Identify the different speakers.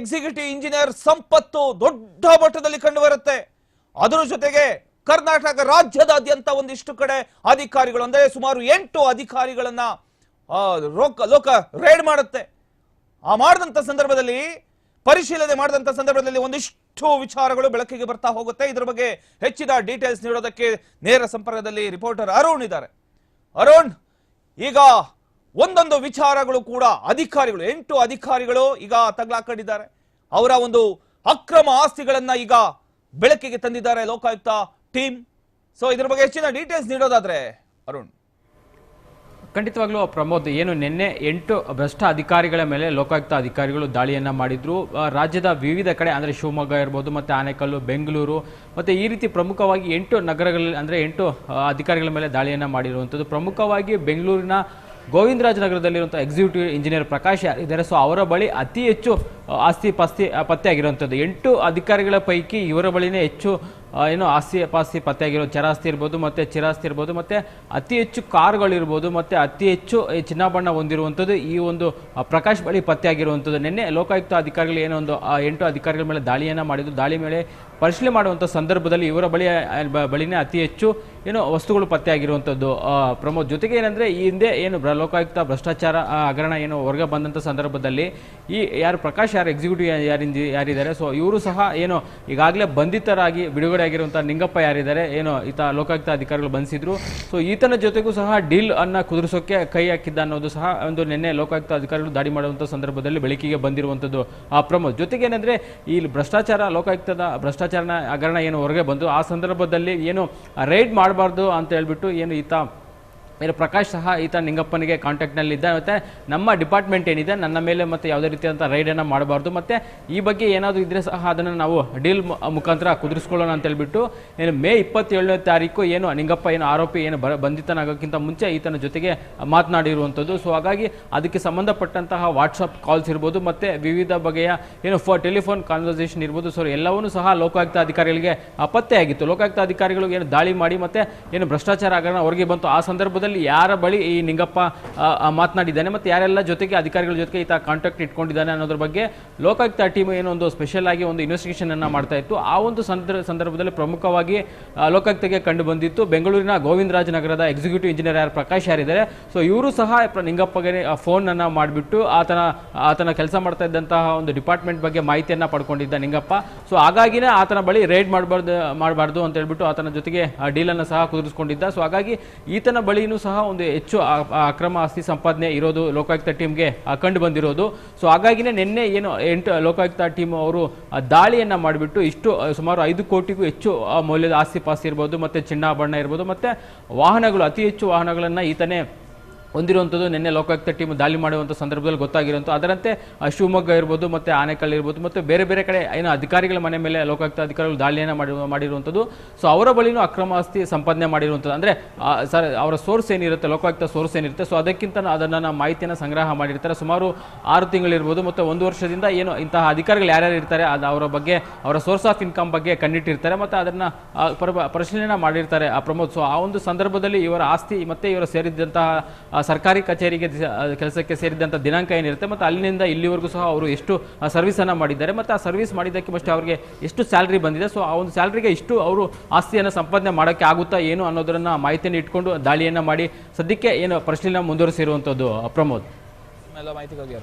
Speaker 1: Executive engineer ಸಂಪತ್ತು ದೊಡ್ಡ ಮಟ್ಟದಲ್ಲಿ ಕಂಡು ಬರುತ್ತೆ ಅದರ ಜೊತೆಗೆ ಕರ್ನಾಟಕ ರಾಜ್ಯದಾದ್ಯಂತ ಒಂದಿಷ್ಟು ಕಡೆ ಅಧಿಕಾರಿಗಳು, ಅಂದರೆ ಸುಮಾರು ಎಂಟು ಅಧಿಕಾರಿಗಳನ್ನ ಲೋಕ ರೇಡ್ ಮಾಡುತ್ತೆ. ಆ ಮಾಡಿದಂತ ಸಂದರ್ಭದಲ್ಲಿ, ಪರಿಶೀಲನೆ ಮಾಡಿದಂತ ಸಂದರ್ಭದಲ್ಲಿ ಒಂದಿಷ್ಟು ವಿಚಾರಗಳು ಬೆಳಕಿಗೆ ಬರ್ತಾ ಹೋಗುತ್ತೆ. ಇದರ ಬಗ್ಗೆ ಹೆಚ್ಚಿನ ಡೀಟೇಲ್ಸ್ ನೀಡೋದಕ್ಕೆ ನೇರ ಸಂಪರ್ಕದಲ್ಲಿ ರಿಪೋರ್ಟರ್ ಅರುಣ್ ಇದ್ದಾರೆ. ಅರುಣ್, ಈಗ ಒಂದೊಂದು ವಿಚಾರಗಳು ಕೂಡ ಅಧಿಕಾರಿಗಳು, ಎಂಟು ಅಧಿಕಾರಿಗಳು ಈಗ ತಗ್ಲಾಕೊಂಡಿದ್ದಾರೆ. ಅವರ ಒಂದು ಅಕ್ರಮ ಆಸ್ತಿಗಳನ್ನ ಈಗ ಬೆಳಕಿಗೆ ತಂದಿದ್ದಾರೆ ಲೋಕಾಯುಕ್ತ ಟೀಮ್. ಸೊ ಇದ್ರ ಬಗ್ಗೆ ಹೆಚ್ಚಿನ ಡೀಟೇಲ್ಸ್ ನೀಡೋದಾದ್ರೆ ಅರುಣ್.
Speaker 2: ಖಂಡಿತವಾಗ್ಲೂ ಪ್ರಮೋದ್, ಏನು ನಿನ್ನೆ ಎಂಟು ಭ್ರಷ್ಟ ಅಧಿಕಾರಿಗಳ ಮೇಲೆ ಲೋಕಾಯುಕ್ತ ಅಧಿಕಾರಿಗಳು ದಾಳಿಯನ್ನ ಮಾಡಿದ್ರು. ರಾಜ್ಯದ ವಿವಿಧ ಕಡೆ, ಅಂದ್ರೆ ಶಿವಮೊಗ್ಗ ಇರ್ಬೋದು, ಮತ್ತೆ ಆನೇಕಲ್ಲು, ಬೆಂಗಳೂರು, ಮತ್ತೆ ಈ ರೀತಿ ಪ್ರಮುಖವಾಗಿ ಎಂಟು ನಗರಗಳಲ್ಲಿ, ಅಂದ್ರೆ ಎಂಟು ಅಧಿಕಾರಿಗಳ ಮೇಲೆ ದಾಳಿಯನ್ನ ಮಾಡಿರುವಂಥದ್ದು. ಪ್ರಮುಖವಾಗಿ ಬೆಂಗಳೂರಿನ ಗೋವಿಂದರಾಜನಗರದಲ್ಲಿರುವಂಥ ಎಕ್ಸಿಕ್ಯೂಟಿವ್ ಇಂಜಿನಿಯರ್ ಪ್ರಕಾಶ್ ಯಾರಿದ್ದಾರೆ ಸೊ ಅವರ ಬಳಿ ಅತಿ ಹೆಚ್ಚು ಆಸ್ತಿ ಪಾಸ್ತಿ ಪತ್ತೆಯಾಗಿರುವಂಥದ್ದು ಎಂಟು ಅಧಿಕಾರಿಗಳ ಪೈಕಿ ಇವರ ಬಳಿನೇ ಹೆಚ್ಚು ಏನು ಆಸ್ತಿ ಪಾಸ್ತಿ ಪತ್ತೆಯಾಗಿರೋ ಚರಾಸ್ತಿ ಇರ್ಬೋದು, ಮತ್ತು ಚಿರಾಸ್ತಿ ಇರ್ಬೋದು, ಮತ್ತು ಅತಿ ಹೆಚ್ಚು ಕಾರ್ಗಳಿರ್ಬೋದು, ಮತ್ತು ಅತಿ ಹೆಚ್ಚು ಚಿನ್ನಾಭರಣ ಹೊಂದಿರುವಂಥದ್ದು ಈ ಒಂದು ಪ್ರಕಾಶ್ ಬಳಿ ಪತ್ತೆಯಾಗಿರುವಂಥದ್ದು ನಿನ್ನೆ ಲೋಕಾಯುಕ್ತ ಅಧಿಕಾರಿಗಳು ಏನೋ ಒಂದು ಎಂಟು ಅಧಿಕಾರಿಗಳ ಮೇಲೆ ದಾಳಿಯನ್ನು ಮಾಡಿದ್ದು ದಾಳಿ ಮೇಲೆ ಪರಿಶೀಲನೆ ಮಾಡುವಂಥ ಸಂದರ್ಭದಲ್ಲಿ ಇವರ ಬಳಿ ಬಳಿನೇ ಅತಿ ಹೆಚ್ಚು ಏನು ವಸ್ತುಗಳು ಪತ್ತೆಯಾಗಿರುವಂಥದ್ದು ಪ್ರಮೋದ್, ಜೊತೆಗೆ ಏನಂದರೆ ಈ ಹಿಂದೆ ಏನು ಲೋಕಾಯುಕ್ತ ಭ್ರಷ್ಟಾಚಾರ ಹಗರಣ ಏನು ಹೊರಗೆ ಬಂದಂಥ ಸಂದರ್ಭದಲ್ಲಿ ಈ ಯಾರು ಪ್ರಕಾಶ್, ಯಾರು ಎಕ್ಸಿಕ್ಯೂಟಿವ್ ಯಾರಿಂದ ಯಾರಿದ್ದಾರೆ. ಸೊ ಇವರು ಸಹ ಏನು ಈಗಾಗಲೇ ಬಂಧಿತರಾಗಿ ಬಿಡುಗಡೆ ಆಗಿರುವಂಥ ನಿಂಗಪ್ಪ ಯಾರಿದ್ದಾರೆ? ಏನು ಈತ ಲೋಕಾಯುಕ್ತ ಅಧಿಕಾರಿಗಳು ಬಂಧಿಸಿದ್ರು ಸೊ ಈತನ ಜೊತೆಗೂ ಸಹ ಡೀಲ್ ಅನ್ನ ಕುದುರಿಸೋಕೆ ಕೈ ಹಾಕಿದ್ದ ಅನ್ನೋದು ಸಹ ಒಂದು ನಿನ್ನೆ ಲೋಕಾಯುಕ್ತ ಅಧಿಕಾರಿಗಳು ದಾಳಿ ಮಾಡುವಂಥ ಸಂದರ್ಭದಲ್ಲಿ ಬೆಳಕಿಗೆ ಬಂದಿರುವಂಥದ್ದು ಆ ಪ್ರಮೋದ್. ಜೊತೆಗೆ ಏನಂದ್ರೆ, ಈ ಭ್ರಷ್ಟಾಚಾರ ಲೋಕಾಯುಕ್ತದ ಭ್ರಷ್ಟಾಚಾರನ ಹಗರಣ ಏನು ಹೊರಗೆ ಬಂದು ಆ ಸಂದರ್ಭದಲ್ಲಿ ಏನು ರೈಡ್ ಮಾಡಬಾರ್ದು ಅಂತ ಹೇಳ್ಬಿಟ್ಟು ಏನು ಈತ ಏನು ಪ್ರಕಾಶ್ ಸಹ ಈತ ನಿಂಗಪ್ಪನಿಗೆ ಕಾಂಟ್ಯಾಕ್ಟ್ನಲ್ಲಿದ್ದ ಮತ್ತು ನಮ್ಮ ಡಿಪಾರ್ಟ್ಮೆಂಟ್ ಏನಿದೆ, ನನ್ನ ಮೇಲೆ ಮತ್ತು ಯಾವುದೇ ರೀತಿಯಾದಂಥ ರೈಡನ್ನು ಮಾಡಬಾರ್ದು. ಮತ್ತು ಈ ಬಗ್ಗೆ ಏನಾದರೂ ಇದ್ದರೆ ಸಹ ಅದನ್ನು ನಾವು ಡೀಲ್ ಮುಖಾಂತರ ಕುದುರಿಸ್ಕೊಳ್ಳೋಣ ಅಂತ ಹೇಳ್ಬಿಟ್ಟು ಏನು ಮೇ ಇಪ್ಪತ್ತೇಳನೇ ತಾರೀಕು ಏನು ನಿಂಗಪ್ಪ ಏನು ಆರೋಪಿ ಏನು ಬರ ಬಂಧಿತನಾಗೋಕ್ಕಿಂತ ಮುಂಚೆ ಈತನ ಜೊತೆಗೆ ಮಾತನಾಡಿರುವಂಥದ್ದು. ಸೊ ಹಾಗಾಗಿ ಅದಕ್ಕೆ ಸಂಬಂಧಪಟ್ಟಂತಹ ವಾಟ್ಸಪ್ ಕಾಲ್ಸ್ ಇರ್ಬೋದು, ಮತ್ತು ವಿವಿಧ ಬಗೆಯ ಏನು ಫೋ ಟೆಲಿಫೋನ್ ಕಾನ್ವರ್ಸೇಷನ್ ಇರ್ಬೋದು. ಸೊ ಎಲ್ಲವನ್ನೂ ಸಹ ಲೋಕಾಯುಕ್ತ ಅಧಿಕಾರಿಗಳಿಗೆ ಪತ್ತೆ ಆಗಿತ್ತು. ಲೋಕಾಯುಕ್ತ ಅಧಿಕಾರಿಗಳು ಏನು ದಾಳಿ ಮಾಡಿ, ಮತ್ತು ಏನು ಭ್ರಷ್ಟಾಚಾರ ಆಗೋಣ ಹೊರಗೆ ಬಂತು. ಆ ಸಂದರ್ಭದಲ್ಲಿ ಯಾರ ಬಳಿ ಈ ನಿಂಗಪ್ಪ ಮಾತನಾಡಿದ್ದಾನೆ ಮತ್ತೆ ಯಾರೆಲ್ಲ ಜೊತೆಗೆ ಅಧಿಕಾರಿಗಳ ಜೊತೆಗೆ ಈತ ಕಾಂಟ್ಯಾಕ್ಟ್ ಇಟ್ಕೊಂಡಿದ್ದಾನೆ ಅನ್ನೋದ್ರ ಬಗ್ಗೆ ಲೋಕಾಯುಕ್ತ ಟೀಮ್ ಏನೋ ಒಂದು ಸ್ಪೆಷಲ್ ಆಗಿ ಒಂದು ಇನ್ವೆಸ್ಟಿಗೇಷನ್ ಅನ್ನು ಮಾಡ್ತಾ ಇತ್ತು. ಆ ಒಂದು ಸಂದರ್, ಸಂದರ್ಭದಲ್ಲಿ ಪ್ರಮುಖವಾಗಿ ಲೋಕಾಯುಕ್ತಕ್ಕೆ ಕಂಡು ಬಂದಿತ್ತು. ಬೆಂಗಳೂರಿನ ಗೋವಿಂದರಾಜನಗರದ ಎಕ್ಸಿಕ್ಯೂಟಿವ್ ಇಂಜಿನಿಯರ್ ಯಾರು ಪ್ರಕಾಶ್ ಯಾರಿದ್ದಾರೆ. ಸೊ ಇವರು ಸಹ ನಿಂಗಪ್ಪಗೆ ಫೋನ್ ಅನ್ನ ಮಾಡಿಬಿಟ್ಟು ಆತನ ಆತನ ಕೆಲಸ ಮಾಡ್ತಾ ಇದ್ದಂತಹ ಒಂದು ಡಿಪಾರ್ಟ್ಮೆಂಟ್ ಬಗ್ಗೆ ಮಾಹಿತಿಯನ್ನ ಪಡ್ಕೊಂಡಿದ್ದ ನಿಂಗಪ್ಪ. ಸೊ ಹಾಗಾಗಿನೇ ಆತನ ಬಳಿ ರೇಡ್ ಮಾಡಬಾರ್ದು ಮಾಡಬಾರ್ದು ಅಂತ ಹೇಳ್ಬಿಟ್ಟು ಆತನ ಜೊತೆಗೆ ಡೀಲನ್ನು ಸಹ ಕುದುರಿಸ್ಕೊಂಡಿದ್ದ. ಸೊ ಹಾಗಾಗಿ ಈತನ ಬಳಿನೂ ಸಹ ಒಂದು ಹೆಚ್ಚು ಅಕ್ರಮ ಆಸ್ತಿ ಸಂಪಾದನೆ ಇರೋದು ಲೋಕಾಯುಕ್ತ ಟೀಮ್ಗೆ ಕಂಡು ಬಂದಿರೋದು. ಸೊ ಹಾಗಾಗಿನೇ ನಿನ್ನೆ ಏನು ಎಂಟು ಲೋಕಾಯುಕ್ತ ಟೀಮ್ ಅವರು ದಾಳಿಯನ್ನ ಮಾಡಿಬಿಟ್ಟು ಇಷ್ಟು ಸುಮಾರು ಐದು ಕೋಟಿಗೂ ಹೆಚ್ಚು ಮೌಲ್ಯದ ಆಸ್ತಿ ಪಾಸ್ತಿ ಇರ್ಬೋದು, ಮತ್ತು ಚಿನ್ನಾಭರಣ ಇರ್ಬೋದು, ಮತ್ತು ವಾಹನಗಳು, ಅತಿ ಹೆಚ್ಚು ವಾಹನಗಳನ್ನು ಈತನೇ ಹೊಂದಿರುವಂಥದ್ದು, ನಿನ್ನೆ ಲೋಕಾಯುಕ್ತ ಟೀಮ್ ದಾಳಿ ಮಾಡುವಂಥ ಸಂದರ್ಭದಲ್ಲಿ ಗೊತ್ತಾಗಿರುವಂಥ ಅದರಂತೆ ಶಿವಮೊಗ್ಗ ಇರ್ಬೋದು ಮತ್ತು ಆನೆಕಲ್ ಇರ್ಬೋದು ಮತ್ತು ಬೇರೆ ಬೇರೆ ಕಡೆ ಏನು ಅಧಿಕಾರಿಗಳ ಮನೆ ಮೇಲೆ ಲೋಕಾಯುಕ್ತ ಅಧಿಕಾರಿಗಳು ದಾಳಿಯನ್ನು ಮಾಡಿ, ಮಾಡಿರುವಂಥದ್ದು. ಸೊ ಅವರ ಬಳಿನೂ ಅಕ್ರಮ ಆಸ್ತಿ ಸಂಪಾದನೆ ಮಾಡಿರುವಂಥದ್ದು. ಅಂದರೆ ಸರ್, ಅವರ ಸೋರ್ಸ್ ಏನಿರುತ್ತೆ, ಲೋಕಾಯುಕ್ತ ಸೋರ್ಸ್ ಏನಿರುತ್ತೆ ಸೊ ಅದಕ್ಕಿಂತ ಅದನ್ನು ಮಾಹಿತಿಯನ್ನು ಸಂಗ್ರಹ ಮಾಡಿರ್ತಾರೆ. ಸುಮಾರು ಆರು ತಿಂಗಳಿರ್ಬೋದು ಮತ್ತು ಒಂದು ವರ್ಷದಿಂದ ಏನು ಇಂತಹ ಅಧಿಕಾರಿಗಳು ಯಾರ್ಯಾರು ಇರ್ತಾರೆ, ಅದು ಅವರ ಬಗ್ಗೆ, ಅವರ ಸೋರ್ಸ್ ಆಫ್ ಇನ್ಕಮ್ ಬಗ್ಗೆ ಕಂಡಿಟ್ಟಿರ್ತಾರೆ ಮತ್ತು ಅದನ್ನು ಪರಿಶೀಲನೆ ಮಾಡಿರ್ತಾರೆ ಆ ಪ್ರಮೋದ್. ಸೊ ಆ ಒಂದು ಸಂದರ್ಭದಲ್ಲಿ ಇವರ ಆಸ್ತಿ ಮತ್ತು ಇವರು ಸೇರಿದ್ದಂತಹ ಸರ್ಕಾರಿ ಕಚೇರಿಗೆ ಕೆಲಸಕ್ಕೆ ಸೇರಿದಂಥ ದಿನಾಂಕ ಏನಿರುತ್ತೆ ಮತ್ತು ಅಲ್ಲಿಂದ ಇಲ್ಲಿವರೆಗೂ ಸಹ ಅವರು ಎಷ್ಟು ಸರ್ವಿಸನ್ನು ಮಾಡಿದ್ದಾರೆ ಮತ್ತು ಆ ಸರ್ವಿಸ್ ಮಾಡಿದ್ದಕ್ಕೆ ಫಸ್ಟ್ ಅವರಿಗೆ ಎಷ್ಟು ಸ್ಯಾಲ್ರಿ ಬಂದಿದೆ. ಸೊ ಆ ಒಂದು ಸ್ಯಾಲ್ರಿಗೆ ಇಷ್ಟು ಅವರು ಆಸ್ತಿಯನ್ನು ಸಂಪಾದನೆ ಮಾಡೋಕ್ಕೆ ಆಗುತ್ತಾ ಏನು ಅನ್ನೋದನ್ನು ಮಾಹಿತಿಯನ್ನು ಇಟ್ಕೊಂಡು ದಾಳಿಯನ್ನು ಮಾಡಿ ಸದ್ಯಕ್ಕೆ ಏನು ಪರಿಶೀಲನೆ ಮುಂದುವರಿಸಿರುವಂಥದ್ದು ಪ್ರಮೋದ್
Speaker 1: ಎಲ್ಲ ಮಾಹಿತಿಗಾಗಿ